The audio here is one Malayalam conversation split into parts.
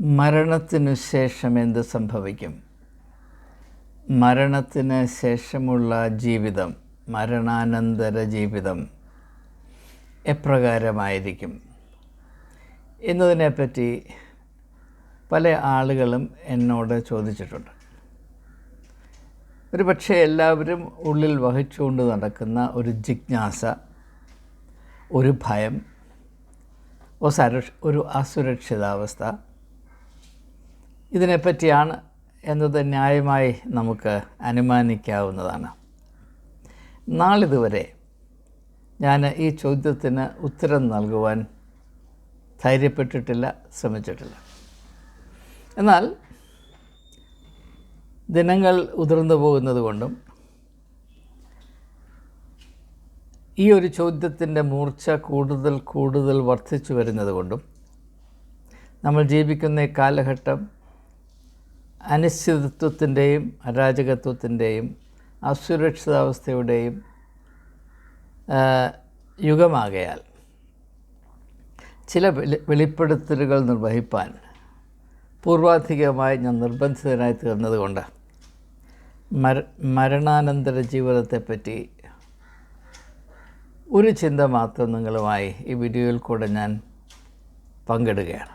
മരണത്തിനു ശേഷം എന്ത് സംഭവിക്കും? മരണത്തിന് ശേഷമുള്ള ജീവിതം മരണാനന്തര ജീവിതം എപ്രകാരമായിരിക്കും? എന്നതിനെപ്പറ്റി പല ആളുകളും എന്നോട് ചോദിച്ചിട്ടുണ്ട്. ഒരു പക്ഷേ എല്ലാവരും ഉള്ളിൽ വഹിച്ചുകൊണ്ട് നടക്കുന്ന ഒരു ജിജ്ഞാസ ഒരു ഭയം ഒരു അസുരക്ഷിതാവസ്ഥ ഇതിനെപ്പറ്റിയാണ് എന്നത് ന്യായമായി നമുക്ക് അനുമാനിക്കാവുന്നതാണ്. നാളിതുവരെ ഞാൻ ഈ ചോദ്യത്തിന് ഉത്തരം നൽകുവാൻ ധൈര്യപ്പെട്ടിട്ടില്ല ശ്രമിച്ചിട്ടില്ല. എന്നാൽ ദിനങ്ങൾ ഉതിർന്നു പോകുന്നത് കൊണ്ടും ഈ ഒരു ചോദ്യത്തിന്റെ മൂർച്ച കൂടുതൽ കൂടുതൽ വർദ്ധിച്ചു വരുന്നത് കൊണ്ടും നമ്മൾ ജീവിക്കുന്ന ഈ കാലഘട്ടം അനിശ്ചിതത്വത്തിന്റെയും അരാജകത്വത്തിന്റെയും അസുരക്ഷിതാവസ്ഥയുടെയും യുഗമാകയാൽ ചില വെളി വെളിപ്പെടുത്തലുകൾ നിർവഹിപ്പാൻ പൂർവാധികമായി ഞാൻ നിർബന്ധിതനായി തീർന്നതുകൊണ്ട് മര മരണാനന്തര ജീവിതത്തെപ്പറ്റി ഒരു ചിന്ത മാത്രം നിങ്ങളുമായി ഈ വീഡിയോയിൽ കൂടെ ഞാൻ പങ്കിടുകയാണ്.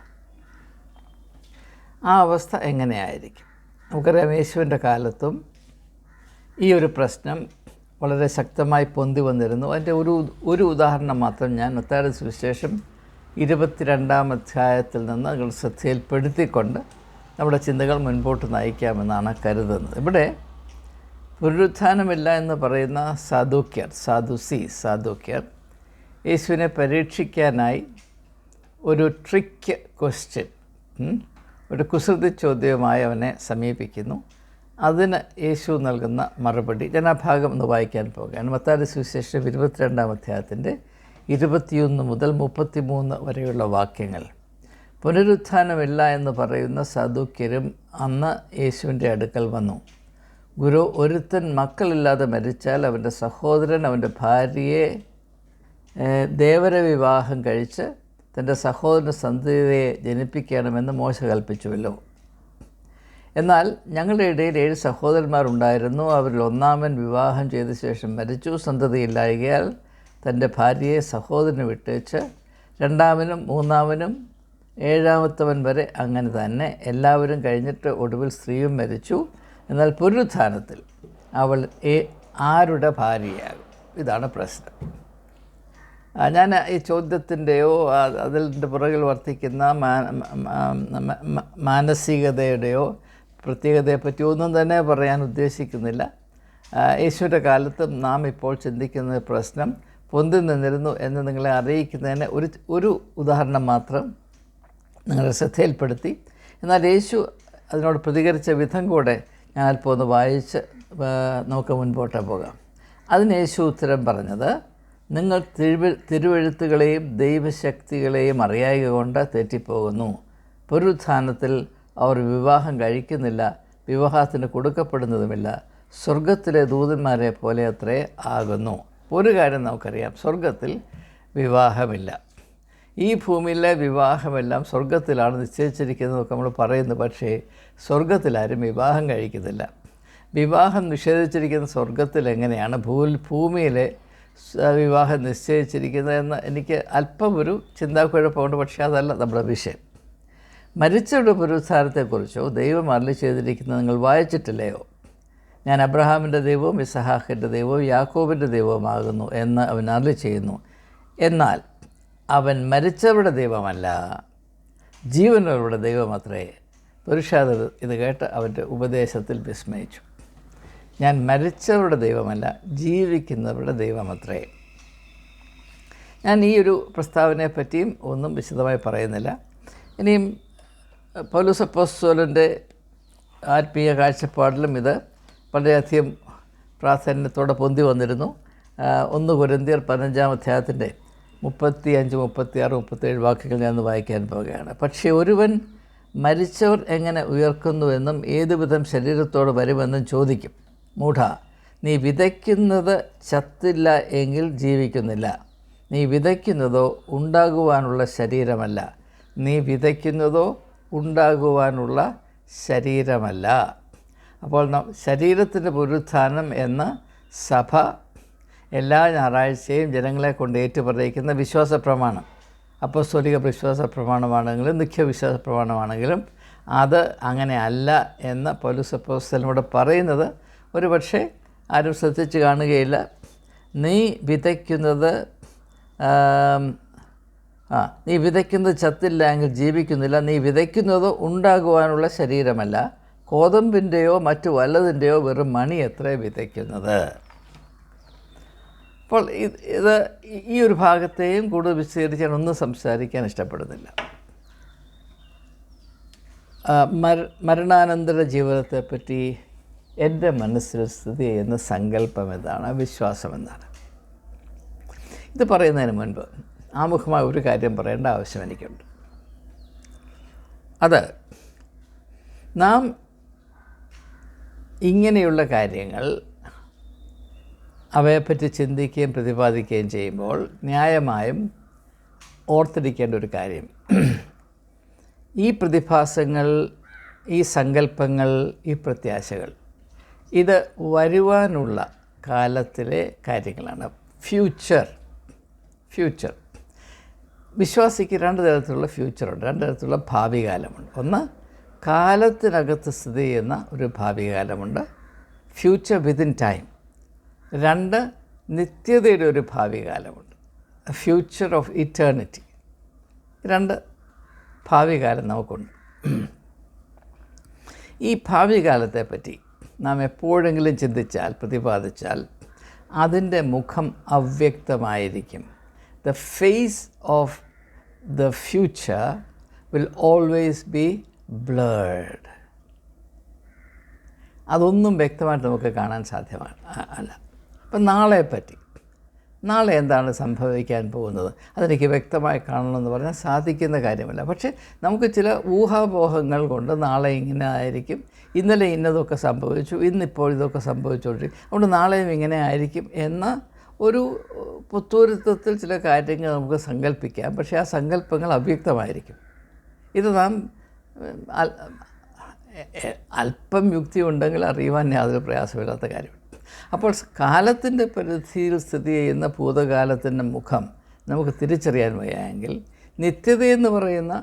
ആ അവസ്ഥ എങ്ങനെയായിരിക്കും? നമുക്ക് രമേശുവിന്റെ കാലത്തും ഈ ഒരു പ്രശ്നം വളരെ ശക്തമായി പൊന്തി വന്നിരുന്നു. അതിന്റെ ഒരു ഒരു ഉദാഹരണം മാത്രം ഞാൻ മത്തായുടെ സുവിശേഷം ഇരുപത്തിരണ്ടാം അധ്യായത്തിൽ നിന്ന് നിങ്ങൾ ശ്രദ്ധയിൽപ്പെടുത്തിക്കൊണ്ട് നമ്മുടെ ചിന്തകൾ മുൻപോട്ട് നയിക്കാമെന്നാണ് കരുതുന്നത്. ഇവിടെ പുനരുത്ഥാനമില്ല എന്ന് പറയുന്ന സാധുക്യർ സാധുസി സാധുക്യർ യേശുവിനെ പരീക്ഷിക്കാനായി ഒരു ട്രിക്ക് ക്വസ്റ്റ്യൻ ഒരു കുസൃതി ചോദ്യവുമായി അവനെ സമീപിക്കുന്നു. അതിന് യേശു നൽകുന്ന മറുപടി ഞാൻ ആ ഭാഗം ഒന്ന് വായിക്കാൻ പോകുകയാണ്. മത്താരി സുവിശേഷം ഇരുപത്തിരണ്ടാം അധ്യായത്തിന്റെ ഇരുപത്തിയൊന്ന് മുതൽ മുപ്പത്തിമൂന്ന് വരെയുള്ള വാക്യങ്ങൾ. പുനരുത്ഥാനമില്ല എന്ന് പറയുന്ന സാധുക്യരും അന്ന് യേശുവിന്റെ അടുക്കൽ വന്നു. ഗുരു ഒരുത്തൻ മക്കളില്ലാതെ മരിച്ചാൽ അവന്റെ സഹോദരൻ അവന്റെ ഭാര്യയെ ദേവര വിവാഹം കഴിച്ച് തന്റെ സഹോദരന്റെ സന്തതിയെ ജനിപ്പിക്കണമെന്ന് മോശ കൽപ്പിച്ചുവല്ലോ. എന്നാൽ ഞങ്ങളുടെ ഇടയിൽ ഏഴ് സഹോദരന്മാരുണ്ടായിരുന്നു. അവരിൽ ഒന്നാമൻ വിവാഹം ചെയ്ത ശേഷം മരിച്ചു. സന്തതിയില്ലായകയാൽ തന്റെ ഭാര്യയെ സഹോദരന് വിട്ടേച്ച് രണ്ടാമനും മൂന്നാമനും ഏഴാമത്തവൻ വരെ അങ്ങനെ തന്നെ എല്ലാവരും കഴിഞ്ഞിട്ട് ഒടുവിൽ സ്ത്രീയും മരിച്ചു. എന്നാൽ പുനരുത്ഥാനത്തിൽ അവൾ ആരുടെ ഭാര്യയാകും? ഇതാണ് പ്രശ്നം. ഞാൻ ഈ ചോദ്യത്തിന്റെയോ അതിന്റെ പുറകിൽ വർത്തിക്കുന്ന മാനസികതയുടെയോ പ്രത്യേകതയെപ്പറ്റി ഒന്നും തന്നെ പറയാൻ ഉദ്ദേശിക്കുന്നില്ല. യേശുവിന്റെ കാലത്തും നാം ഇപ്പോൾ ചിന്തിക്കുന്ന പ്രശ്നം പൊന്തി നിന്നിരുന്നു എന്ന് നിങ്ങളെ അറിയിക്കുന്നതിന് ഒരു ഒരു ഉദാഹരണം മാത്രം നിങ്ങളുടെ ശ്രദ്ധയിൽപ്പെടുത്തി. എന്നാൽ യേശു അതിനോട് പ്രതികരിച്ച വിധം കൂടെ ഞാൻ ഒന്ന് വായിച്ച് നമുക്ക് മുൻപോട്ട് പോകാം. അതിന് യേശു ഉത്തരം പറഞ്ഞത് നിങ്ങൾ തിരുവ തിരുവെഴുത്തുകളെയും ദൈവശക്തികളെയും അറിയായി കൊണ്ട് തെറ്റിപ്പോകുന്നു. പുരുദ്ധാനത്തിൽ അവർ വിവാഹം കഴിക്കുന്നില്ല വിവാഹത്തിന് കൊടുക്കപ്പെടുന്നതുമില്ല. സ്വർഗത്തിലെ ദൂതന്മാരെ പോലെ അത്രേ ആകുന്നു. ഒരു കാര്യം നമുക്കറിയാം സ്വർഗത്തിൽ വിവാഹമില്ല. ഈ ഭൂമിയിലെ വിവാഹമെല്ലാം സ്വർഗത്തിലാണ് നിശ്ചയിച്ചിരിക്കുന്നതൊക്കെ നമ്മൾ പറയുന്നു പക്ഷേ സ്വർഗത്തിലാരും വിവാഹം കഴിക്കുന്നില്ല. വിവാഹം നിഷേധിച്ചിരിക്കുന്ന സ്വർഗത്തിൽ എങ്ങനെയാണ് ഭൂ ഭൂമിയിലെ വിവാഹം നിശ്ചയിച്ചിരിക്കുന്നത് എന്ന് എനിക്ക് അല്പം ഒരു ചിന്താക്കുഴപ്പമുണ്ട് പക്ഷേ അതല്ല നമ്മുടെ വിഷയം. മരിച്ചവരുടെ പുനരുദ്ധാരത്തെക്കുറിച്ചോ ദൈവം അരളി ചെയ്തിരിക്കുന്നത് നിങ്ങൾ വായിച്ചിട്ടില്ലയോ? ഞാൻ അബ്രഹാമിന്റെ ദൈവവും ഇസഹാഖിന്റെ ദൈവവും യാക്കോബിന്റെ ദൈവവുമാകുന്നു എന്ന് അവൻ അരളി ചെയ്യുന്നു. എന്നാൽ അവൻ മരിച്ചവരുടെ ദൈവമല്ല ജീവനുള്ളവരുടെ ദൈവമത്രേ. പുരുഷാദർ ഇത് കേട്ട് അവന്റെ ഉപദേശത്തിൽ വിസ്മയിച്ചു. ഞാൻ മരിച്ചവരുടെ ദൈവമല്ല ജീവിക്കുന്നവരുടെ ദൈവമത്രേ. ഞാൻ ഈ ഒരു പ്രസ്താവനയെപ്പറ്റിയും ഒന്നും വിശദമായി പറയുന്നില്ല. ഇനിയും പൗലുസപ്പോസ്വലന്റെ ആത്മീയ കാഴ്ചപ്പാടിലും ഇത് വളരെയധികം പ്രാധാന്യത്തോടെ പൊന്തി വന്നിരുന്നു. ഒന്ന് കുരന്തിയർ പതിനഞ്ചാം അധ്യായത്തിന്റെ മുപ്പത്തി അഞ്ച് മുപ്പത്തി ആറ് മുപ്പത്തേഴ് വാക്കുകൾ ഞാൻ വായിക്കാൻ പോവുകയാണ്. പക്ഷേ ഒരുവൻ മരിച്ചവർ എങ്ങനെ ഉയർക്കുന്നുവെന്നും ഏതുവിധം ശരീരത്തോട് വരുമെന്നും ചോദിക്കും. മൂഢ. നീ വിതയ്ക്കുന്നത് ചത്തില്ല എങ്കിൽ ജീവിക്കുന്നില്ല. നീ വിതയ്ക്കുന്നതോ ഉണ്ടാകുവാനുള്ള ശരീരമല്ല. നീ വിതയ്ക്കുന്നതോ ഉണ്ടാകുവാനുള്ള ശരീരമല്ല. അപ്പോൾ ശരീരത്തിന്റെ പുനരുത്ഥാനം എന്ന സഭ എല്ലാ ഞായറാഴ്ചയും ജനങ്ങളെ കൊണ്ട് ഏറ്റുപറയിക്കുന്ന വിശ്വാസ പ്രമാണം അപ്പസ്തോലിക വിശ്വാസ പ്രമാണമാണെങ്കിലും നിഖ്യ വിശ്വാസ പ്രമാണമാണെങ്കിലും അത് അങ്ങനെ അല്ല എന്ന് പൗലോസ് അപ്പോസ്തലനോട് പറയുന്നത് ഒരു പക്ഷേ ആരും ശ്രദ്ധിച്ച് കാണുകയില്ല. നീ വിതയ്ക്കുന്നത് ആ നീ വിതയ്ക്കുന്നത് ചത്തില്ല എങ്കിൽ ജീവിക്കുന്നില്ല. നീ വിതയ്ക്കുന്നത് ഉണ്ടാകുവാനുള്ള ശരീരമല്ല. കോതമ്പിന്റെയോ മറ്റു വല്ലതിന്റെയോ വെറും മണി എത്ര വിതയ്ക്കുന്നത്. അപ്പോൾ ഇത് ഈ ഒരു ഭാഗത്തെയും കൂടുതൽ വിശദീകരിച്ച് ഒന്നും സംസാരിക്കാൻ ഇഷ്ടപ്പെടുന്നില്ല. മരണാനന്തര ജീവിതത്തെപ്പറ്റി എന്റെ മനസ്സിൽ സ്ഥിതി ചെയ്യുന്ന സങ്കല്പം എന്താണ്? വിശ്വാസം എന്താണ്? ഇത് പറയുന്നതിന് മുൻപ് ആമുഖമായ ഒരു കാര്യം പറയേണ്ട ആവശ്യം എനിക്കുണ്ട്. അത് നാം ഇങ്ങനെയുള്ള കാര്യങ്ങൾ അവയെപ്പറ്റി ചിന്തിക്കുകയും പ്രതിപാദിക്കുകയും ചെയ്യുമ്പോൾ ന്യായമായും ഓർത്തിരിക്കേണ്ട ഒരു കാര്യം. ഈ പ്രതിഭാസങ്ങൾ ഈ സങ്കല്പങ്ങൾ ഈ പ്രത്യാശകൾ ഇത് വരുവാനുള്ള കാലത്തിലെ കാര്യങ്ങളാണ്. ഫ്യൂച്ചർ ഫ്യൂച്ചർ വിശ്വാസിക്ക് രണ്ട് തരത്തിലുള്ള ഫ്യൂച്ചറുണ്ട് രണ്ട് തരത്തിലുള്ള ഭാവി കാലമുണ്ട് ഒന്ന് കാലത്തിനകത്ത് സ്ഥിതി ചെയ്യുന്ന ഒരു ഭാവി കാലമുണ്ട് ഫ്യൂച്ചർ വിതിൻ ടൈം രണ്ട് നിത്യതയുടെ ഒരു ഭാവി കാലമുണ്ട് ഫ്യൂച്ചർ ഓഫ് ഇറ്റേണിറ്റി രണ്ട് ഭാവി കാലം നമുക്കുണ്ട്. ഈ ഭാവി കാലത്തെപ്പറ്റി നാം എപ്പോഴെങ്കിലും ചിന്തിച്ചാൽ പ്രതിപാദിച്ചാൽ അതിന്റെ മുഖം അവ്യക്തമായിരിക്കും. The face of the future will always be blurred അതൊന്നും വ്യക്തമായിട്ട് നമുക്ക് കാണാൻ സാധ്യമാണ് അല്ല. അപ്പം നാളെപ്പറ്റി നാളെ എന്താണ് സംഭവിക്കാൻ പോകുന്നത്? അതെനിക്ക് വ്യക്തമായി കാണണമെന്ന് പറഞ്ഞാൽ സാധിക്കുന്ന കാര്യമല്ല. പക്ഷേ നമുക്ക് ചില ഊഹാപോഹങ്ങൾ കൊണ്ട് നാളെ ഇങ്ങനെ ആയിരിക്കും. ഇന്നലെ ഇന്നതൊക്കെ സംഭവിച്ചു ഇന്നിപ്പോൾ ഇതൊക്കെ സംഭവിച്ചുകൊണ്ടിരിക്കും. അതുകൊണ്ട് നാളെയും ഇങ്ങനെ ആയിരിക്കും എന്ന ഒരു പുത്തൂരിത്വത്തിൽ ചില കാര്യങ്ങൾ നമുക്ക് സങ്കല്പിക്കാം. പക്ഷേ ആ സങ്കല്പങ്ങൾ അവ്യക്തമായിരിക്കും. ഇത് നാം അല്പം യുക്തി ഉണ്ടെങ്കിൽ അറിയുവാൻ യാതൊരു പ്രയാസമില്ലാത്ത കാര്യമാണ് അപ്പോൾ കാലത്തിന്റെ പരിധിയിൽ സ്ഥിതി ചെയ്യുന്ന ഭൂതകാലത്തിന്റെ മുഖം നമുക്ക് തിരിച്ചറിയാൻ വയ്യെങ്കിൽ നിത്യതയെന്ന് പറയുന്ന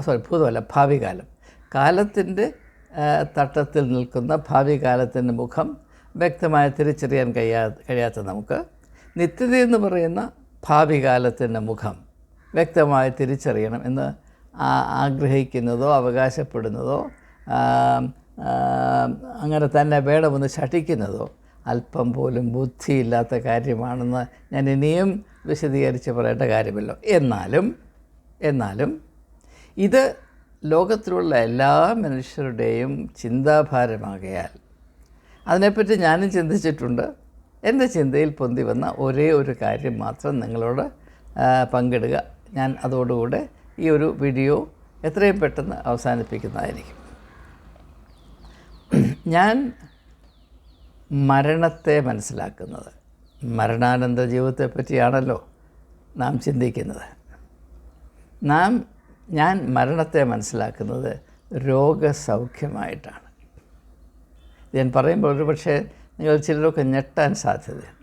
സോറി ഭൂതമല്ല ഭാവി കാലം കാലത്തിന്റെ തട്ടത്തിൽ നിൽക്കുന്ന ഭാവി കാലത്തിന്റെ മുഖം വ്യക്തമായി തിരിച്ചറിയാൻ കഴിയാ കഴിയാത്ത നമുക്ക് നിത്യതയെന്ന് പറയുന്ന ഭാവി കാലത്തിന്റെ മുഖം വ്യക്തമായി തിരിച്ചറിയണം എന്ന് ആഗ്രഹിക്കുന്നതോ അവകാശപ്പെടുന്നതോ അങ്ങനെ തന്നെ വേണമെന്ന് ശഠിക്കുന്നതോ? അല്പം പോലും ബുദ്ധിയില്ലാത്ത കാര്യമാണെന്ന് ഞാൻ ഇനിയും വിശദീകരിച്ച് പറയേണ്ട കാര്യമല്ലോ. എന്നാലും എന്നാലും ഇത് ലോകത്തിലുള്ള എല്ലാ മനുഷ്യരുടെയും ചിന്താഭാരമാകയാൽ അതിനെപ്പറ്റി ഞാനും ചിന്തിച്ചിട്ടുണ്ട്. എന്റെ ചിന്തയിൽ പൊന്തി വന്ന ഒരേ ഒരു കാര്യം മാത്രം നിങ്ങളോട് പങ്കിടുക. ഞാൻ അതോടുകൂടെ ഈ ഒരു വീഡിയോ എത്രയും പെട്ടെന്ന് അവസാനിപ്പിക്കുന്നതായിരിക്കും. ഞാൻ മരണത്തെ മനസ്സിലാക്കുന്നത്. മരണാനന്തര ജീവിതത്തെ പറ്റിയാണല്ലോ നാം ചിന്തിക്കുന്നത്. നാം ഞാൻ മരണത്തെ മനസ്സിലാക്കുന്നത് രോഗസൗഖ്യമായിട്ടാണ്. ഞാൻ പറയുമ്പോൾ ഒരു പക്ഷേ നിങ്ങൾ ചിലരൊക്കെ ഞെട്ടാൻ സാധ്യതയുണ്ട്.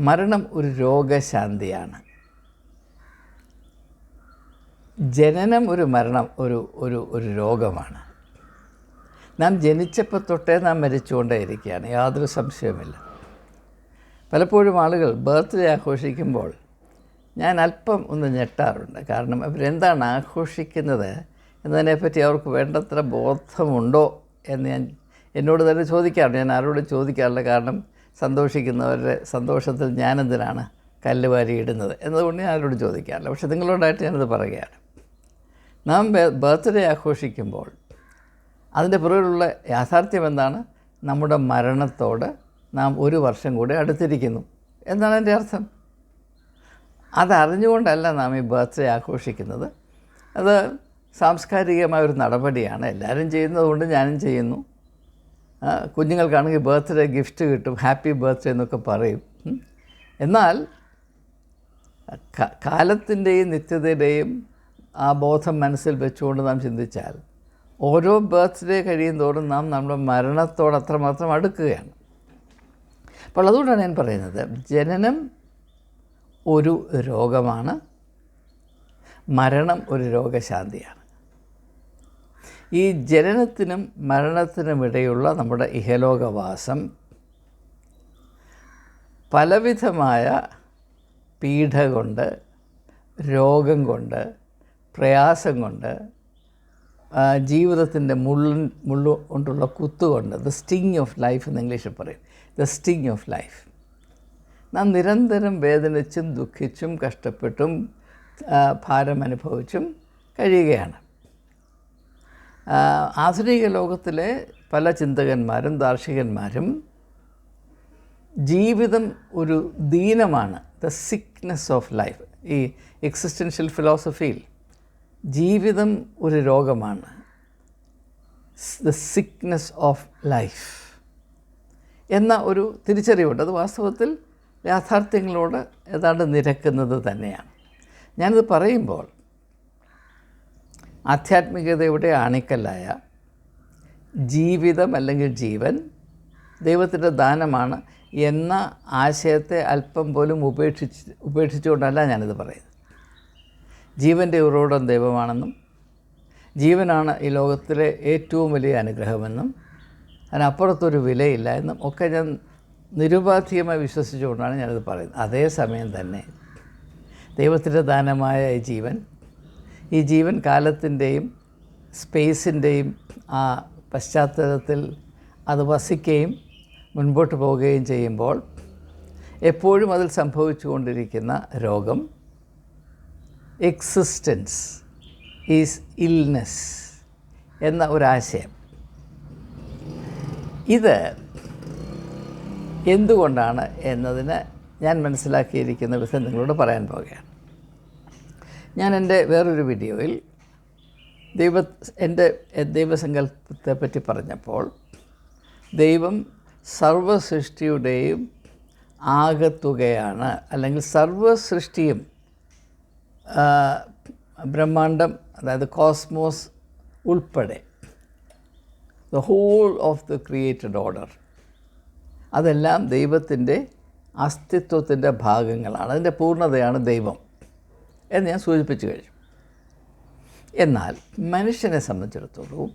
മരണം ഒരു രോഗശാന്തിയാണ്. ജനനം ഒരു മരണം ഒരു ഒരു ഒരു രോഗമാണ്. നാം ജനിച്ചപ്പോൾ തൊട്ടേ നാം മരിച്ചുകൊണ്ടേയിരിക്കുകയാണ്. യാതൊരു സംശയവുമില്ല. പലപ്പോഴും ആളുകൾ ബർത്ത്ഡേ ആഘോഷിക്കുമ്പോൾ ഞാൻ അല്പം ഒന്ന് ഞെട്ടാറുണ്ട്. കാരണം അവരെന്താണ് ആഘോഷിക്കുന്നത് എന്നതിനെപ്പറ്റി അവർക്ക് വേണ്ടത്ര ബോധമുണ്ടോ എന്ന് ഞാൻ എന്നോട് തന്നെ ചോദിക്കാറുണ്ട്. ഞാൻ ആരോടും ചോദിക്കാറില്ല. കാരണം സന്തോഷിക്കുന്നവരുടെ സന്തോഷത്തിൽ ഞാനെന്തിനാണ് കല്ല് വാരി ഇടുന്നത് എന്നതുകൊണ്ട് ഞാൻ ആരോട് ചോദിക്കാറില്ല. പക്ഷെ നിങ്ങളോടായിട്ട് ഞാനത് പറയുകയാണ്. നാം ബർത്ത്ഡേ ആഘോഷിക്കുമ്പോൾ അതിന്റെ പുറകിലുള്ള യാഥാർത്ഥ്യം എന്താണ്? നമ്മുടെ മരണത്തോട് നാം ഒരു വർഷം കൂടെ അടുത്തിരിക്കുന്നു. എന്നാണ് എന്റെ അർത്ഥം? അതറിഞ്ഞുകൊണ്ടല്ല നാം ഈ ബർത്ത്ഡേ ആഘോഷിക്കുന്നത്. അത് സാംസ്കാരികമായ ഒരു നടപടിയാണ്. എല്ലാവരും ചെയ്യുന്നതുകൊണ്ട് ഞാനും ചെയ്യുന്നു. കുഞ്ഞുങ്ങൾക്കാണെങ്കിൽ ബർത്ത്ഡേ ഗിഫ്റ്റ് കിട്ടും. ഹാപ്പി ബർത്ത്ഡേ എന്നൊക്കെ പറയും. എന്നാൽ കാലത്തിന്റെയും നിത്യതയുടെയും ആ ബോധം മനസ്സിൽ വെച്ചുകൊണ്ട് നാം ചിന്തിച്ചാൽ ഓരോ ബർത്ത്ഡേ കഴിയും തോറും നാം നമ്മുടെ മരണത്തോട് അത്രമാത്രം അടുക്കുകയാണ്. അപ്പോൾ അതുകൊണ്ടാണ് ഞാൻ പറയുന്നത് ജനനം ഒരു രോഗമാണ് മരണം ഒരു രോഗശാന്തിയാണ്. ഈ ജനനത്തിനും മരണത്തിനും ഇടയുള്ള നമ്മുടെ ഇഹലോകവാസം പലവിധമായ പീഡ കൊണ്ട് രോഗം കൊണ്ട് പ്രയാസം കൊണ്ട് ജീവിതത്തിന്റെ മുള്ളു മുള്ളു കൊണ്ടുള്ള കുത്തുകൊണ്ട് ദ സ്റ്റിങ് ഓഫ് ലൈഫ് എന്ന് ഇംഗ്ലീഷിൽ പറയും. ദ സ്റ്റിങ് ഓഫ് ലൈഫ് നാം നിരന്തരം വേദനിച്ചും ദുഃഖിച്ചും കഷ്ടപ്പെട്ടും ഭാരം അനുഭവിച്ചും കഴിയുകയാണ്. ആധുനിക ലോകത്തിലെ പല ചിന്തകന്മാരും ദാർശനികന്മാരും ജീവിതം ഒരു ദീനമാണ്. ദ സിക്നെസ് ഓഫ് ലൈഫ് ഈ എക്സിസ്റ്റൻഷ്യൽ ഫിലോസഫിയിൽ ജീവിതം ഒരു രോഗമാണ്. ദ സിക്നെസ് ഓഫ് ലൈഫ് എന്ന ഒരു തിരിച്ചറിവുണ്ട്. അത് വാസ്തവത്തിൽ യാഥാർത്ഥ്യങ്ങളോട് ഏതാണ്ട് നിരക്കുന്നത് തന്നെയാണ്. ഞാനിത് പറയുമ്പോൾ ആധ്യാത്മികതയുടെ ആണിക്കല്ലായ ജീവിതം അല്ലെങ്കിൽ ജീവൻ ദൈവത്തിന്റെ ദാനമാണ് എന്ന ആശയത്തെ അല്പം പോലും ഉപേക്ഷിച്ച് ഉപേക്ഷിച്ചുകൊണ്ടല്ല ഞാനിത് പറയുന്നത്. ജീവന്റെ ഉറവിടം ദൈവമാണെന്നും ജീവനാണ് ഈ ലോകത്തിലെ ഏറ്റവും വലിയ അനുഗ്രഹമെന്നും അതിനപ്പുറത്തൊരു വിലയില്ല എന്നും ഒക്കെ ഞാൻ നിരുപാധികമായി വിശ്വസിച്ചുകൊണ്ടാണ് ഞാനിത് പറയുന്നത്. അതേസമയം തന്നെ ദൈവത്തിന്റെ ദാനമായ ഈ ജീവൻ ഈ ജീവൻ കാലത്തിന്റെയും സ്പേസിന്റെയും ആ പശ്ചാത്തലത്തിൽ അത് വസിക്കുകയും മുൻപോട്ട് പോവുകയും ചെയ്യുമ്പോൾ എപ്പോഴും അതിൽ സംഭവിച്ചുകൊണ്ടിരിക്കുന്ന രോഗം എക്സിസ്റ്റൻസ് ഈസ് ഇൽനെസ് എന്ന ഒരാശയം. ഇത് എന്തുകൊണ്ടാണ് എന്നതിന് ഞാൻ മനസ്സിലാക്കിയിരിക്കുന്ന വിധം നിങ്ങളോട് പറയാൻ പോവുകയാണ്. ഞാൻ എന്റെ വേറൊരു വീഡിയോയിൽ ദൈവ എന്റെ ദൈവസങ്കല്പത്തെ പറ്റി പറഞ്ഞപ്പോൾ ദൈവം സർവസൃഷ്ടിയുടെയും ആകത്തുകയാണ് അല്ലെങ്കിൽ സർവസൃഷ്ടിയും ബ്രഹ്മാണ്ടം അതായത് കോസ്മോസ് ഉൾപ്പെടെ. The whole of the created order അതെല്ലാം ദൈവത്തിന്റെ അസ്തിത്വത്തിന്റെ ഭാഗങ്ങളാണ്. അതിന്റെ പൂർണതയാണ് ദൈവം എന്ന് ഞാൻ സൂചിപ്പിച്ചു കഴിഞ്ഞു. എന്നാൽ മനുഷ്യനെ സംബന്ധിച്ചിടത്തോളം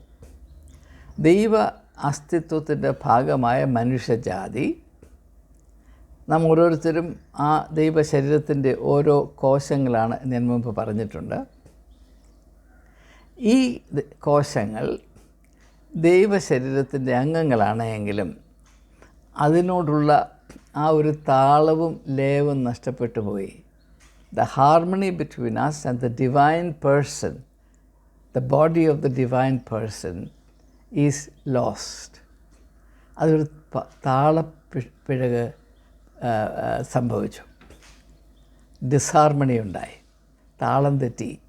ദൈവ അസ്തിത്വത്തിന്റെ ഭാഗമായ മനുഷ്യജാതി നാം ഓരോരുത്തരും ആ ദൈവ ശരീരത്തിന്റെ ഓരോ കോശങ്ങളാണ് ഞാൻ മുമ്പ് പറഞ്ഞിട്ടുണ്ട്. ഈ കോശങ്ങൾ ദൈവശരീരത്തിന്റെ അംഗങ്ങളാണ് എങ്കിലും അതിനോടുള്ള ആ ഒരു താളവും ലയവും നഷ്ടപ്പെട്ടു പോയി. The harmony between us and the divine person the body of the divine person is lost അതൊരു താളപ്പിഴക് പിഴക് സംഭവിച്ചു. ഡിസാർമണി ഉണ്ടായി താളം തെറ്റി.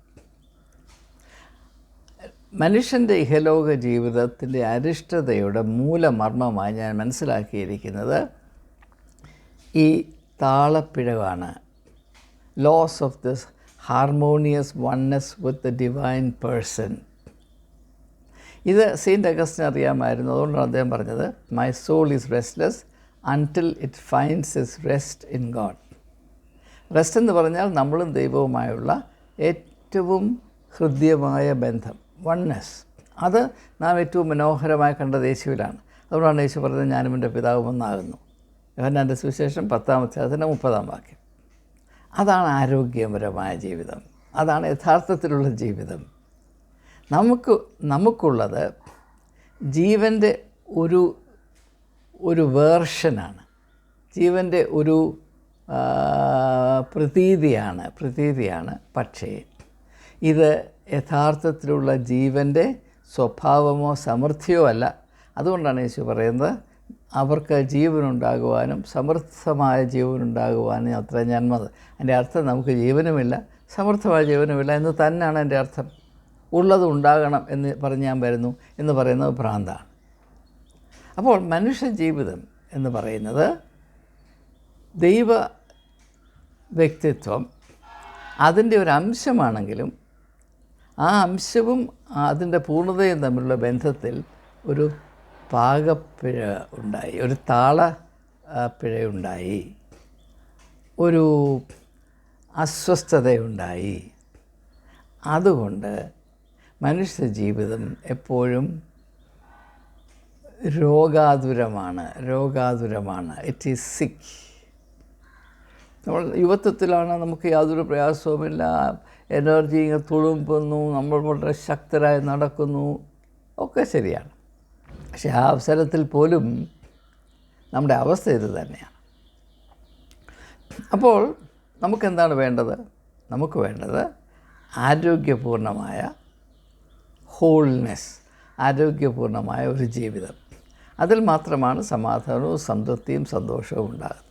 മനുഷ്യന്റെ ഇഹലോക ജീവിതത്തിന്റെ അരിഷ്ടതയുടെ മൂലമർമ്മമായി ഞാൻ മനസ്സിലാക്കിയിരിക്കുന്നത് ഈ താളപ്പിഴവാണ്. Loss of this harmonious oneness with the divine person ഇത് സെയിന്റ് അഗസ്റ്റിന് അറിയാമായിരുന്നു. അതുകൊണ്ടാണ് അദ്ദേഹം പറഞ്ഞത് my soul is restless until it finds its rest in God rest എന്ന് പറഞ്ഞാൽ നമ്മളും ദൈവവുമായുള്ള ഏറ്റവും ഹൃദ്യമായ ബന്ധം വൺനെസ് അത് നാം ഏറ്റവും മനോഹരമായി കണ്ടത് യേശുവിലാണ്. അതുകൊണ്ടാണ് യേശു പറഞ്ഞത് ഞാനും എന്റെ പിതാവും ഒന്നാകുന്നു. യോഹന്നാന്റെ സുവിശേഷം പത്താമത്തെ അതിന്റെ മുപ്പതാം വാക്യം. അതാണ് ആരോഗ്യപരമായ ജീവിതം. അതാണ് യഥാർത്ഥത്തിലുള്ള ജീവിതം. നമുക്ക് നമുക്കുള്ളത് ജീവന്റെ ഒരു ഒരു വേർഷനാണ്. ജീവന്റെ ഒരു പ്രതീതിയാണ് പ്രതീതിയാണ് പക്ഷേ ഇത് യഥാർത്ഥത്തിലുള്ള ജീവന്റെ സ്വഭാവമോ സമൃദ്ധിയോ അല്ല. അതുകൊണ്ടാണ് യേശു പറയുന്നത് അവർക്ക് ജീവനുണ്ടാകുവാനും സമൃദ്ധമായ ജീവനുണ്ടാകുവാനും അത്ര ജന്മത് എന്റെ അർത്ഥം നമുക്ക് ജീവനുമില്ല സമൃദ്ധമായ ജീവനുമില്ല എന്ന് തന്നെയാണ് എന്റെ അർത്ഥം. ഉള്ളത് ഉണ്ടാകണം എന്ന് പറഞ്ഞ് ഞാൻ വരുന്നു എന്ന് പറയുന്നത് ഭ്രാന്താണ്. അപ്പോൾ മനുഷ്യ ജീവിതം എന്ന് പറയുന്നത് ദൈവ വ്യക്തിത്വം അതിന്റെ ഒരു അംശമാണെങ്കിലും ആ അംശവും അതിന്റെ പൂർണതയും തമ്മിലുള്ള ബന്ധത്തിൽ ഒരു പാകപ്പിഴ ഉണ്ടായി ഒരു താള പിഴയുണ്ടായി ഒരു അസ്വസ്ഥതയുണ്ടായി. അതുകൊണ്ട് മനുഷ്യ ജീവിതം എപ്പോഴും രോഗാതുരമാണ് രോഗാതുരമാണ്. ഇറ്റ് ഈസ് സിക്ക് നമ്മൾ യുവത്വത്തിലാണ് നമുക്ക് യാതൊരു പ്രയാസവുമില്ല. എനർജി ഇങ്ങനെ തുളുമ്പുന്നു നമ്മൾ വളരെ ശക്തരായി നടക്കുന്നു. ഒക്കെ ശരിയാണ്. പക്ഷെ ആ അവസരത്തിൽ പോലും നമ്മുടെ അവസ്ഥ ഇത് തന്നെയാണ്. അപ്പോൾ നമുക്കെന്താണ് വേണ്ടത്? നമുക്ക് വേണ്ടത് ആരോഗ്യപൂർണമായ ഹോൾനെസ് ആരോഗ്യപൂർണമായ ഒരു ജീവിതം. അതിൽ മാത്രമാണ് സമാധാനവും സംതൃപ്തിയും സന്തോഷവും ഉണ്ടാകുന്നത്.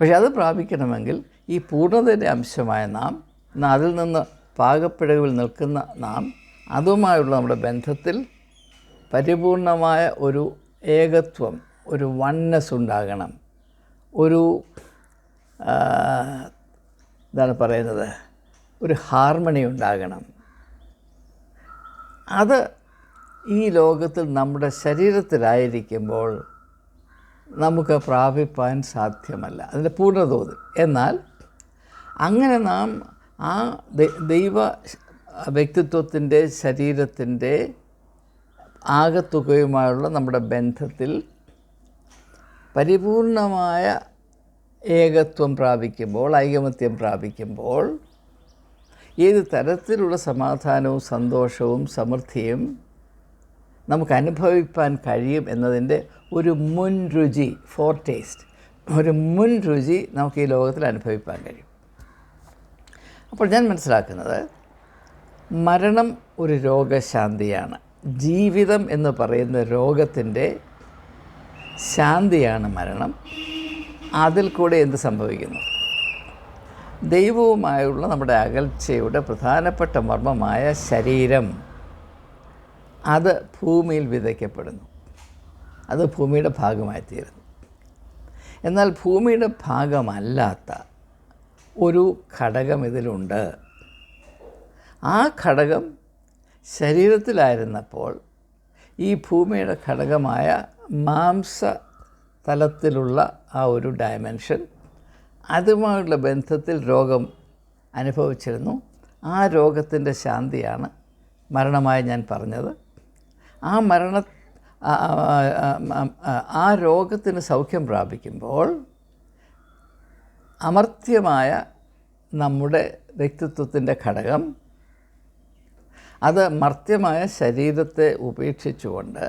പക്ഷെ അത് പ്രാപിക്കണമെങ്കിൽ ഈ പൂർണതയുടെ അംശമായ നാം അതിൽ നിന്ന് പാകപ്പിഴവിൽ നിൽക്കുന്ന നാം അതുമായുള്ള നമ്മുടെ ബന്ധത്തിൽ പരിപൂർണമായ ഒരു ഏകത്വം ഒരു വണ്ണസ് ഉണ്ടാകണം. ഒരു എന്താണ് പറയുന്നത്? ഒരു ഹാർമണി ഉണ്ടാകണം. അത് ഈ ലോകത്തിൽ നമ്മുടെ ശരീരത്തിലായിരിക്കുമ്പോൾ നമുക്ക് പ്രാപിപ്പാൻ സാധ്യമല്ല. അതിന്റെ പൂർണതോതിൽ. എന്നാൽ അങ്ങനെ നാം ആ ദൈവ വ്യക്തിത്വത്തിന്റെ ശരീരത്തിന്റെ ആകത്തുകയുമായുള്ള നമ്മുടെ ബന്ധത്തിൽ പരിപൂർണമായ ഏകത്വം പ്രാപിക്കുമ്പോൾ ഐകമത്യം പ്രാപിക്കുമ്പോൾ ഏത് തരത്തിലുള്ള സമാധാനവും സന്തോഷവും സമൃദ്ധിയും നമുക്ക് അനുഭവിപ്പാൻ കഴിയും എന്നതിന്റെ ഒരു മുൻ രുചി ഫോർ ടേസ്റ്റ് ഒരു മുൻ രുചി നമുക്ക് ഈ ലോകത്തിൽ അനുഭവിപ്പാൻ കഴിയും. അപ്പോൾ ഞാൻ മനസ്സിലാക്കുന്നത് മരണം ഒരു രോഗശാന്തിയാണ്. ജീവിതം എന്ന് പറയുന്ന രോഗത്തിന്റെ ശാന്തിയാണ് മരണം. അതിൽ കൂടെ എന്ത് സംഭവിക്കുന്നു? ദൈവവുമായുള്ള നമ്മുടെ അകൽച്ചയുടെ പ്രധാനപ്പെട്ട മർമ്മമായ ശരീരം അത് ഭൂമിയിൽ വിതയ്ക്കപ്പെടുന്നു. അത് ഭൂമിയുടെ ഭാഗമായി തീരുന്നു എന്നാൽ ഭൂമിയുടെ ഭാഗമല്ലാത്ത ഒരു ഘടകം ഇതിലുണ്ട്. ആ ഘടകം ശരീരത്തിലായിരുന്നപ്പോൾ ഈ ഭൂമിയുടെ ഘടകമായ മാംസ തലത്തിലുള്ള ആ ഒരു ഡയമെൻഷൻ അതുമായുള്ള ബന്ധത്തിൽ രോഗം അനുഭവിച്ചിരുന്നു. ആ രോഗത്തിന്റെ ശാന്തിയാണ് മരണമായി ഞാൻ പറഞ്ഞത്. ആ മരണ ആ- രോഗത്തിന് സൗഖ്യം പ്രാപിക്കുമ്പോൾ അമർത്യമായ നമ്മുടെ വ്യക്തിത്വത്തിന്റെ ഘടകം അത് മർത്യമായ ശരീരത്തെ ഉപേക്ഷിച്ചുകൊണ്ട്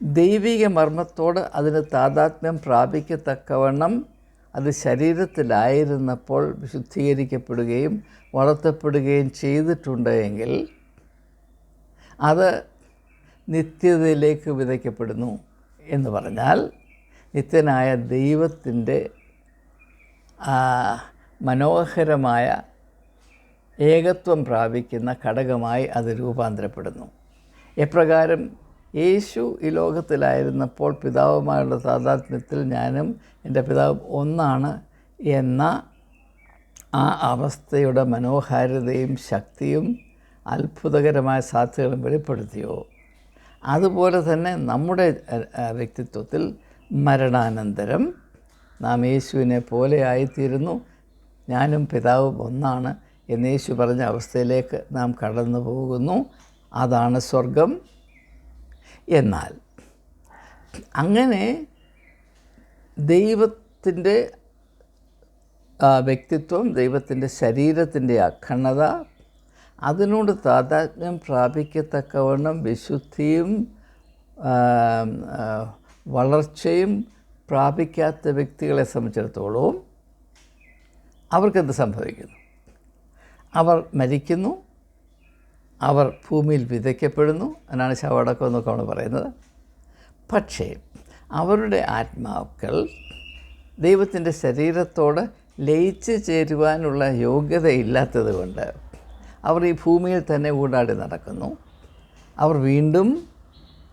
ദൈവിക മർമ്മത്തോട് അതിന് താതാത്മ്യം പ്രാപിക്കത്തക്കവണ്ണം അത് ശരീരത്തിലായിരുന്നപ്പോൾ വിശുദ്ധീകരിക്കപ്പെടുകയും വളർത്തപ്പെടുകയും ചെയ്തിട്ടുണ്ട് എങ്കിൽ അത് നിത്യതയിലേക്ക് വിതയ്ക്കപ്പെടുന്നു എന്ന് പറഞ്ഞാൽ നിത്യനായ ദൈവത്തിന്റെ മനോഹരമായ ഏകത്വം പ്രാപിക്കുന്ന ഘടകമായി അത് രൂപാന്തരപ്പെടുന്നു. എപ്രകാരം യേശു ഈ ലോകത്തിലായിരുന്നപ്പോൾ പിതാവുമായുള്ള താതാത്മ്യത്തിൽ ഞാനും എന്റെ പിതാവ് ഒന്നാണ് എന്ന ആ അവസ്ഥയുടെ മനോഹാരിതയും ശക്തിയും അത്ഭുതകരമായ സാധ്യതകളും വെളിപ്പെടുത്തിയോ? അതുപോലെ തന്നെ നമ്മുടെ വ്യക്തിത്വത്തിൽ മരണാനന്തരം നാം യേശുവിനെ പോലെ ആയിത്തീരുന്നു. ഞാനും പിതാവും ഒന്നാണ് എന്ന് യേശു പറഞ്ഞ അവസ്ഥയിലേക്ക് നാം കടന്നു പോകുന്നു. അതാണ് സ്വർഗം. എന്നാൽ അങ്ങനെ ദൈവത്തിന്റെ വ്യക്തിത്വം ദൈവത്തിന്റെ ശരീരത്തിന്റെ അഖണ്ഡത അതിനോട് താതാത്മ്യം പ്രാപിക്കത്തക്കവണ്ണം വിശുദ്ധിയും വളർച്ചയും പ്രാപിക്കാത്ത വ്യക്തികളെ സംബന്ധിച്ചിടത്തോളം അവർക്കെന്ത് സംഭവിക്കുന്നു? അവർ മരിക്കുന്നു അവർ ഭൂമിയിൽ വിതയ്ക്കപ്പെടുന്നു എന്നാണ് ശവടക്കം എന്നൊക്കെ നമ്മൾ പറയുന്നത്. പക്ഷേ അവരുടെ ആത്മാക്കൾ ദൈവത്തിന്റെ ശരീരത്തോട് ലയിച്ചു ചേരുവാനുള്ള യോഗ്യതയില്ലാത്തത് കൊണ്ട് അവർ ഈ ഭൂമിയിൽ തന്നെ ഊടാടി നടക്കുന്നു. അവർ വീണ്ടും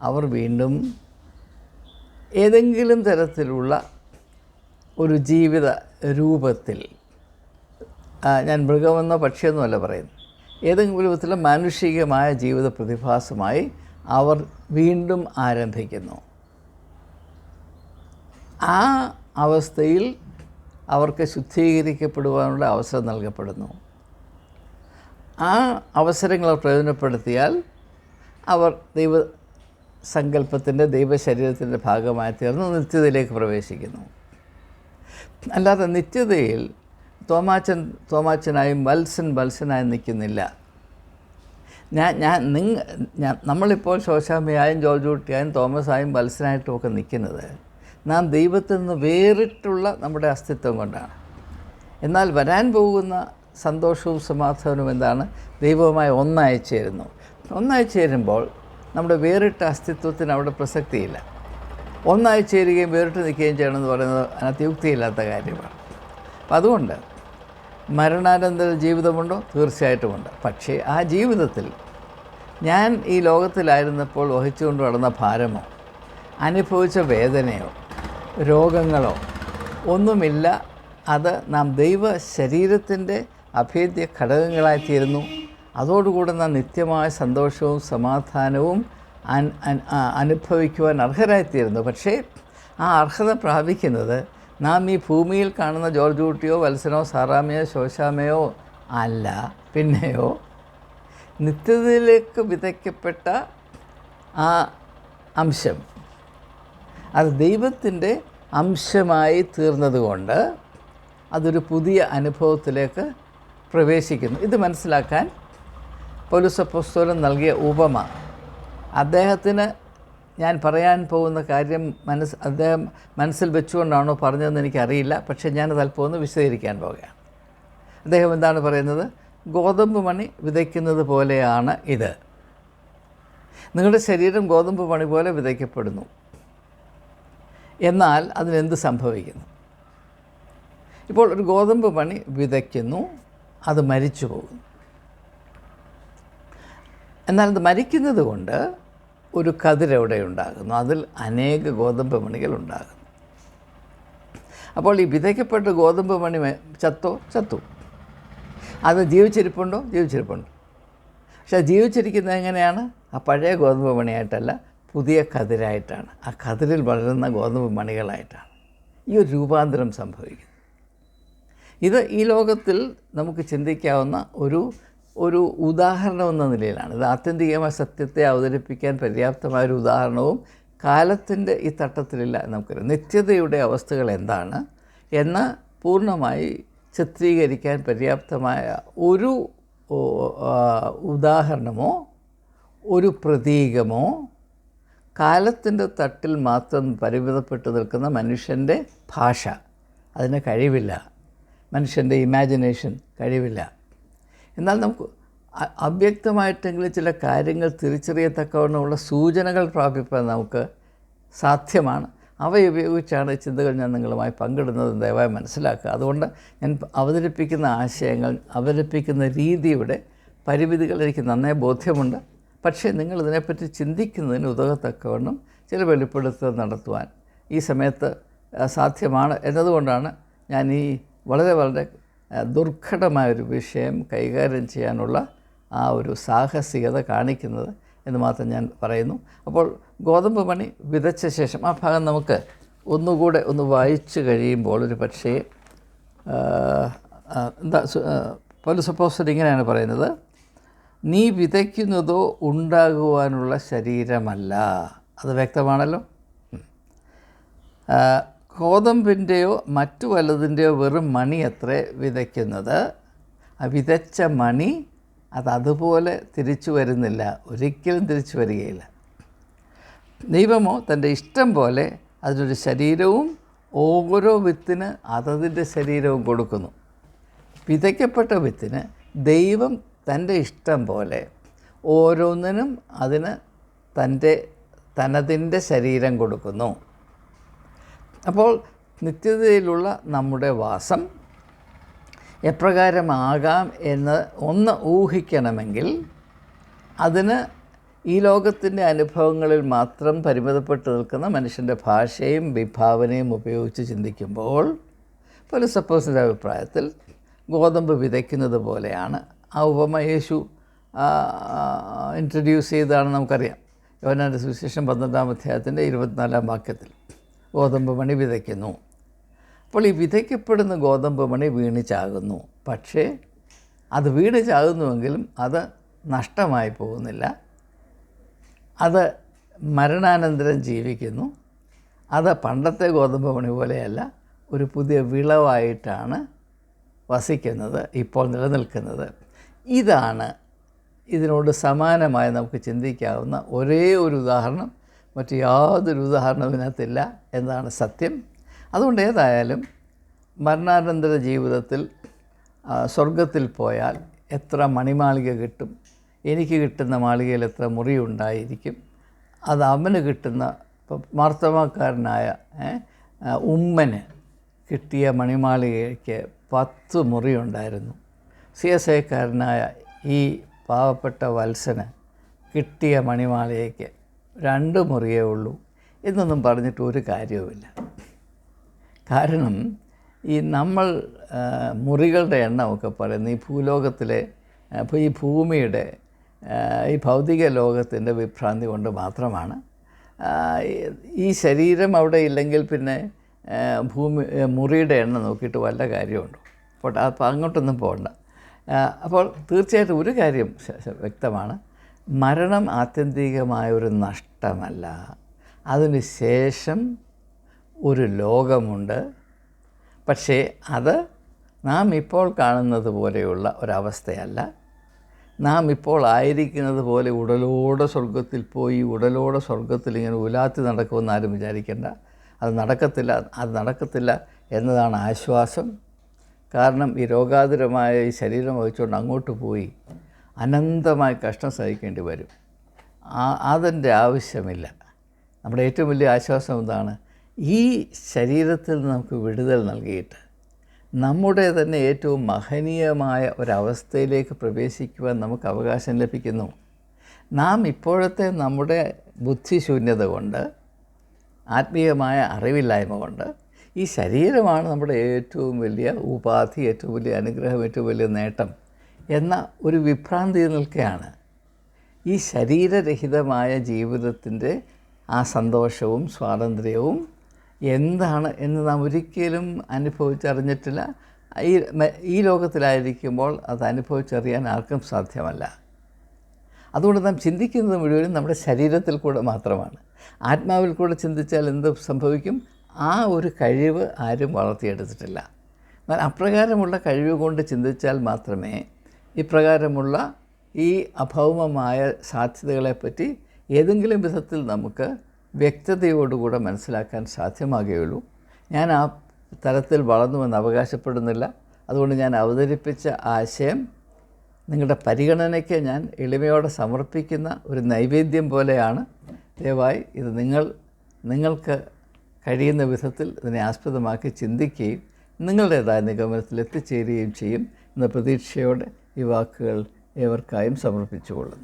അവർ വീണ്ടും ഏതെങ്കിലും തരത്തിലുള്ള ഒരു ജീവിത രൂപത്തിൽ ഞാൻ മൃഗമെന്നോ പക്ഷിയെന്നോ പറയുന്നു ഏതെങ്കിലും രൂപത്തിലുള്ള മാനുഷികമായ ജീവിത പ്രതിഭാസമായി അവർ വീണ്ടും ആരംഭിക്കുന്നു. ആ അവസ്ഥയിൽ അവർക്ക് ശുദ്ധീകരിക്കപ്പെടുവാനുള്ള അവസരം നൽകപ്പെടുന്നു. ആ അവസരങ്ങൾ പ്രയോജനപ്പെടുത്തിയാൽ അവർ ദൈവ സങ്കല്പത്തിന്റെ ദൈവശരീരത്തിന്റെ ഭാഗമായി തീർന്ന് നിത്യതയിലേക്ക് പ്രവേശിക്കുന്നു. അല്ലാതെ നിത്യതയിൽ തോമാച്ചൻ തോമാച്ചനായും വത്സൻ വത്സനായും നിൽക്കുന്നില്ല. ഞാൻ ഞാൻ നിങ്ങ ഞാൻ നമ്മളിപ്പോൾ ശോശാമയായും ജോർജ് കുട്ടിയായും തോമസായും വത്സനായിട്ടുമൊക്കെ നിൽക്കുന്നത് നാം ദൈവത്തിൽ നിന്ന് വേറിട്ടുള്ള നമ്മുടെ അസ്തിത്വം കൊണ്ടാണ്. എന്നാൽ വരാൻ പോകുന്ന സന്തോഷവും സമാധാനവും എന്താണ്? ദൈവവുമായി ഒന്നായി ചേരുന്നു ഒന്നായി ചേരുമ്പോൾ നമ്മുടെ വേറിട്ട അസ്തിത്വത്തിന് അവിടെ പ്രസക്തിയില്ല. ഒന്നായി ചേരുകയും വേറിട്ട് നിൽക്കുകയും ചെയ്യണമെന്ന് പറയുന്നത് അതിനകത്ത് യുക്തിയില്ലാത്ത കാര്യമാണ്. അപ്പം അതുകൊണ്ട് മരണാനന്തര ജീവിതമുണ്ടോ? തീർച്ചയായിട്ടുമുണ്ട്. പക്ഷേ ആ ജീവിതത്തിൽ ഞാൻ ഈ ലോകത്തിലായിരുന്നപ്പോൾ വഹിച്ചുകൊണ്ട് നടന്ന ഭാരമോ അനുഭവിച്ച വേദനയോ രോഗങ്ങളോ ഒന്നുമില്ല. അത് നാം ദൈവ ശരീരത്തിന്റെ അഭേദ്യ ഘടകങ്ങളായിത്തീരുന്നു. അതോടുകൂടെ നാം നിത്യമായ സന്തോഷവും സമാധാനവും അനുഭവിക്കുവാൻ അർഹരായിത്തീരുന്നു. പക്ഷേ ആ അർഹത പ്രാപിക്കുന്നത് നാം ഈ ഭൂമിയിൽ കാണുന്ന ജോർജ് കുട്ടിയോ വത്സനോ സാറാമയോ ശോശാമയോ അല്ല. പിന്നെയോ നിത്യതയിലേക്ക് വിതയ്ക്കപ്പെട്ട ആ അംശം അത് ദൈവത്തിന്റെ അംശമായി തീർന്നതുകൊണ്ട് അതൊരു പുതിയ അനുഭവത്തിലേക്ക് പ്രവേശിക്കുന്നു. ഇത് മനസ്സിലാക്കാൻ പൗലുസപ്പോസ്തോലൻ നൽകിയ ഉപമ. അദ്ദേഹത്തിന് ഞാൻ പറയാൻ പോകുന്ന കാര്യം മനസ്സ് അദ്ദേഹം മനസ്സിൽ വെച്ചുകൊണ്ടാണോ പറഞ്ഞതെന്ന് എനിക്കറിയില്ല. പക്ഷേ ഞാനത് അല്പം ഒന്ന് വിശദീകരിക്കാൻ പോകുകയാണ് അദ്ദേഹം എന്താണ് പറയുന്നത്? ഗോതമ്പ് മണി വിതയ്ക്കുന്നത് പോലെയാണ് ഇത്. നിങ്ങളുടെ ശരീരം ഗോതമ്പ് മണി പോലെ വിതയ്ക്കപ്പെടുന്നു. എന്നാൽ അതിനെന്ത് സംഭവിക്കുന്നു? ഇപ്പോൾ ഒരു ഗോതമ്പ് മണി വിതയ്ക്കുന്നു. അത് മരിച്ചു പോകുന്നു എന്നാൽ അത് മരിക്കുന്നത് കൊണ്ട് ഒരു കതിരവിടെ ഉണ്ടാകുന്നു. അതിൽ അനേക ഗോതമ്പ് മണികൾ ഉണ്ടാകുന്നു. അപ്പോൾ ഈ വിതയ്ക്കപ്പെട്ട ഗോതമ്പ് മണി ചത്തോ? ചത്തു. അത് ജീവിച്ചിരിപ്പുണ്ടോ? ജീവിച്ചിരിപ്പുണ്ട്. പക്ഷെ ജീവിച്ചിരിക്കുന്നത് എങ്ങനെയാണ്? ആ പഴയ ഗോതമ്പ് മണിയായിട്ടല്ല പുതിയ കതിരായിട്ടാണ്. ആ കതിരിൽ വളരുന്ന ഗോതമ്പ് മണികളായിട്ടാണ്. ഈ ഒരു രൂപാന്തരം സംഭവിക്കുന്നു. ഇത് ഈ ലോകത്തിൽ നമുക്ക് ചിന്തിക്കാവുന്ന ഒരു ഒരു ഉദാഹരണം എന്ന നിലയിലാണ്. ഇത് ആത്യന്തികമായ സത്യത്തെ അവതരിപ്പിക്കാൻ പര്യാപ്തമായ ഒരു ഉദാഹരണവും കാലത്തിന്റെ ഈ തട്ടത്തിലില്ല നമുക്കറിയാം. നിത്യതയുടെ അവസ്ഥകൾ എന്താണ് എന്ന് പൂർണമായി ചിത്രീകരിക്കാൻ പര്യാപ്തമായ ഒരു ഉദാഹരണമോ ഒരു പ്രതീകമോ കാലത്തിന്റെ തട്ടിൽ മാത്രം പരിമിതപ്പെട്ടു നിൽക്കുന്ന മനുഷ്യന്റെ ഭാഷ അതിന് കഴിവില്ല. മനുഷ്യന്റെ ഇമാജിനേഷൻ കഴിവില്ല. എന്നാൽ നമുക്ക് അവ്യക്തമായിട്ടെങ്കിലും ചില കാര്യങ്ങൾ തിരിച്ചറിയത്തക്കവണ്ണമുള്ള സൂചനകൾ പ്രാപിപ്പാൻ നമുക്ക് സാധ്യമാണ്. അവ ഉപയോഗിച്ചാണ് ചിന്തകൾ ഞാൻ നിങ്ങളുമായി പങ്കിടുന്നത് ദയവായി മനസ്സിലാക്കുക. അതുകൊണ്ട് ഞാൻ അവതരിപ്പിക്കുന്ന ആശയങ്ങൾ അവതരിപ്പിക്കുന്ന രീതിയുടെ പരിമിതികൾ എനിക്ക് നന്നായി ബോധ്യമുണ്ട്. പക്ഷേ നിങ്ങൾ ഇതിനെപ്പറ്റി ചിന്തിക്കുന്നതിന് ഉതകത്തക്കവണ്ണം ചില വെളിപ്പെടുത്തൽ നടത്തുവാൻ ഈ സമയത്ത് സാധ്യമാണ് എന്നതുകൊണ്ടാണ് ഞാൻ ഈ വളരെ വളരെ ദുർഘടമായ ദുർഘടമായൊരു വിഷയം കൈകാര്യം ചെയ്യാനുള്ള ആ ഒരു സാഹസികത കാണിക്കുന്നത് എന്ന് മാത്രം ഞാൻ പറയുന്നു. അപ്പോൾ ഗോതമ്പ് മണി വിതച്ച ശേഷം ആ ഭാഗം നമുക്ക് ഒന്നുകൂടെ ഒന്ന് വായിച്ചു കഴിയുമ്പോൾ ഒരു പക്ഷേ എന്താ ആ, സപ്പോസ് ഇങ്ങനെയാണ് പറയുന്നത്. നീ വിതയ്ക്കുന്നതോ ഉണ്ടാകുവാനുള്ള ശരീരമല്ല. അത് വ്യക്തമാണല്ലോ? ഗോതമ്പിന്റെയോ മറ്റു വല്ലതിന്റെയോ വെറും മണി അത്രേ വിതയ്ക്കുന്നത്. ആ വിതച്ച മണി അത് അതുപോലെ തിരിച്ചു വരുന്നില്ല. ഒരിക്കലും തിരിച്ചു വരികയില്ല. ദൈവമോ തന്റെ ഇഷ്ടം പോലെ അതിനൊരു ശരീരവും ഓരോ വിത്തിന് അതതിന്റെ ശരീരവും കൊടുക്കുന്നു. വിതയ്ക്കപ്പെട്ട വിത്തിന് ദൈവം തന്റെ ഇഷ്ടം പോലെ ഓരോന്നിനും അതിന് തന്റെ തനതിന്റെ ശരീരം കൊടുക്കുന്നു. അപ്പോൾ നിത്യതയിലുള്ള നമ്മുടെ വാസം എപ്രകാരമാകാം എന്ന് ഒന്ന് ഊഹിക്കണമെങ്കിൽ അതിന് ഈ ലോകത്തിന്റെ അനുഭവങ്ങളിൽ മാത്രം പരിമിതപ്പെട്ട് നിൽക്കുന്ന മനുഷ്യന്റെ ഭാഷയും വിഭാവനയും ഉപയോഗിച്ച് ചിന്തിക്കുമ്പോൾ പല സപ്പോസിന്റെ അഭിപ്രായത്തിൽ ഗോതമ്പ് വിതയ്ക്കുന്നത് പോലെയാണ്. ആ ഉപമ യേശു ഇൻട്രൊഡ്യൂസ് ചെയ്തതാണ് നമുക്കറിയാം. യോനാന്റെ സുവിശേഷം പന്ത്രണ്ടാം അധ്യായത്തിന്റെ ഇരുപത്തിനാലാം വാക്യത്തിൽ. ഗോതമ്പ് മണി വിതയ്ക്കുന്നു. അപ്പോൾ ഈ വിതയ്ക്കപ്പെടുന്ന ഗോതമ്പ് മണി വീണ് ചാകുന്നു. പക്ഷേ അത് വീണ് ചാകുന്നുവെങ്കിലും അത് നഷ്ടമായി പോകുന്നില്ല. അത് മരണാനന്തരം ജീവിക്കുന്നു. അത് പണ്ടത്തെ ഗോതമ്പ് മണി പോലെയല്ല ഒരു പുതിയ വിളവായിട്ടാണ് വസിക്കുന്നത് ഇപ്പോൾ നിലനിൽക്കുന്നത്. ഇതാണ് ഇതിനോട് സമാനമായി നമുക്ക് ചിന്തിക്കാവുന്ന ഒരേ ഒരു ഉദാഹരണം മറ്റ് യാതൊരു ഉദാഹരണവും ഇതിനകത്തില്ല എന്നതാണ് സത്യം. അതുകൊണ്ട് ഏതായാലും മരണാനന്തര ജീവിതത്തിൽ സ്വർഗത്തിൽ പോയാൽ എത്ര മണിമാളിക കിട്ടും? എനിക്ക് കിട്ടുന്ന മാളികയിൽ എത്ര മുറി ഉണ്ടായിരിക്കും അത് അവന് കിട്ടുന്ന ഇപ്പം മാർത്തമാക്കാരനായ ഉമ്മന് കിട്ടിയ മണിമാളികയ്ക്ക് പത്ത് മുറി ഉണ്ടായിരുന്നു സി എസ് ഐക്കാരനായ ഈ പാവപ്പെട്ട വത്സന് കിട്ടിയ മണിമാളികയ്ക്ക് രണ്ട് മുറിയേ ഉള്ളൂ എന്നൊന്നും പറഞ്ഞിട്ട് ഒരു കാര്യവുമില്ല. കാരണം ഈ നമ്മൾ മുറികളുടെ എണ്ണമൊക്കെ പറയുന്നത് ഈ ഭൂലോകത്തിലെ അപ്പോൾ ഈ ഭൂമിയുടെ ഈ ഭൗതിക ലോകത്തിന്റെ വിഭ്രാന്തി കൊണ്ട് മാത്രമാണ് ഈ- ശരീരം അവിടെ ഇല്ലെങ്കിൽ പിന്നെ ഭൂമി മുറിയുടെ എണ്ണം നോക്കിയിട്ട് വല്ല കാര്യമുണ്ടോ? പോട്ടെ അപ്പോൾ അങ്ങോട്ടൊന്നും പോകണ്ട. അപ്പോൾ തീർച്ചയായിട്ടും ഒരു കാര്യം വ്യക്തമാണ്. മരണം ആത്യന്തികമായ ഒരു നഷ്ടമല്ല. അതിന് ശേഷം ഒരു ലോകമുണ്ട്. പക്ഷേ അത് നാം ഇപ്പോൾ കാണുന്നത് പോലെയുള്ള ഒരവസ്ഥയല്ല. നാം ഇപ്പോൾ ആയിരിക്കുന്നത് പോലെ ഉടലോടെ സ്വർഗത്തിൽ പോയി ഉടലോടെ സ്വർഗത്തിൽ ഇങ്ങനെ ഉലാത്തി നടക്കുമെന്ന് ആരും വിചാരിക്കേണ്ട. അത് നടക്കത്തില്ല അത് നടക്കത്തില്ല എന്നതാണ് ആശ്വാസം. കാരണം ഈ രോഗാതുരമായ ഈ ശരീരം വഹിച്ചുകൊണ്ട് അങ്ങോട്ട് പോയി അനന്തമായി കഷ്ടം സഹിക്കേണ്ടി വരും. അതിന്റെ ആവശ്യമില്ല. നമ്മുടെ ഏറ്റവും വലിയ ആശ്വാസം എന്താണ്? ഈ ശരീരത്തിൽ നമുക്ക് വിടുതൽ നൽകിയിട്ട് നമ്മുടെ തന്നെ ഏറ്റവും മഹനീയമായ ഒരവസ്ഥയിലേക്ക് പ്രവേശിക്കുവാൻ നമുക്ക് അവകാശം ലഭിക്കുന്നു. നാം ഇപ്പോഴത്തെ നമ്മുടെ ബുദ്ധിശൂന്യത കൊണ്ട് ആത്മീയമായ അറിവില്ലായ്മ കൊണ്ട് ഈ ശരീരമാണ് നമ്മുടെ ഏറ്റവും വലിയ ഉപാധി ഏറ്റവും വലിയ അനുഗ്രഹം ഏറ്റവും വലിയ നേട്ടം. എന്ന ഒരു വിഭ്രാന്തി നിൽക്കുകയാണ്. ഈ ശരീരരഹിതമായ ജീവിതത്തിന്റെ ആ സന്തോഷവും സ്വാതന്ത്ര്യവും എന്താണ് എന്ന് നാം ഒരിക്കലും അനുഭവിച്ചറിഞ്ഞിട്ടില്ല. ഈ ഈ ലോകത്തിലായിരിക്കുമ്പോൾ അത് അനുഭവിച്ചറിയാൻ ആർക്കും സാധ്യമല്ല. അതുകൊണ്ട് നാം ചിന്തിക്കുന്നത് മുഴുവനും നമ്മുടെ ശരീരത്തിൽ കൂടെ മാത്രമാണ്. ആത്മാവിൽ കൂടെ ചിന്തിച്ചാൽ എന്ത് സംഭവിക്കും? ആ ഒരു കഴിവ് ആരും വളർത്തിയെടുത്തിട്ടില്ല. എന്നാൽ അപ്രകാരമുള്ള കഴിവ് കൊണ്ട് ചിന്തിച്ചാൽ മാത്രമേ ഇപ്രകാരമുള്ള ഈ അഭൗമമായ സാധ്യതകളെപ്പറ്റി ഏതെങ്കിലും വിധത്തിൽ നമുക്ക് വ്യക്തതയോടുകൂടെ മനസ്സിലാക്കാൻ സാധ്യമാകുകയുള്ളൂ. ഞാൻ ആ തരത്തിൽ വളർന്നുവെന്ന് അവകാശപ്പെടുന്നില്ല. അതുകൊണ്ട് ഞാൻ അവതരിപ്പിച്ച ആശയം നിങ്ങളുടെ പരിഗണനയ്ക്ക് ഞാൻ എളിമയോടെ സമർപ്പിക്കുന്ന ഒരു നൈവേദ്യം പോലെയാണ്. ദയവായി ഇത് നിങ്ങൾ നിങ്ങൾക്ക് കഴിയുന്ന വിധത്തിൽ ഇതിനെ ആസ്പദമാക്കി ചിന്തിക്കുകയും നിങ്ങളുടേതായ നിഗമനത്തിൽ എത്തിച്ചേരുകയും ചെയ്യും എന്ന പ്രതീക്ഷയോടെ ഈ വാക്കുകൾ ഏവർക്കായും സമർപ്പിച്ചുകൊള്ളുന്നു.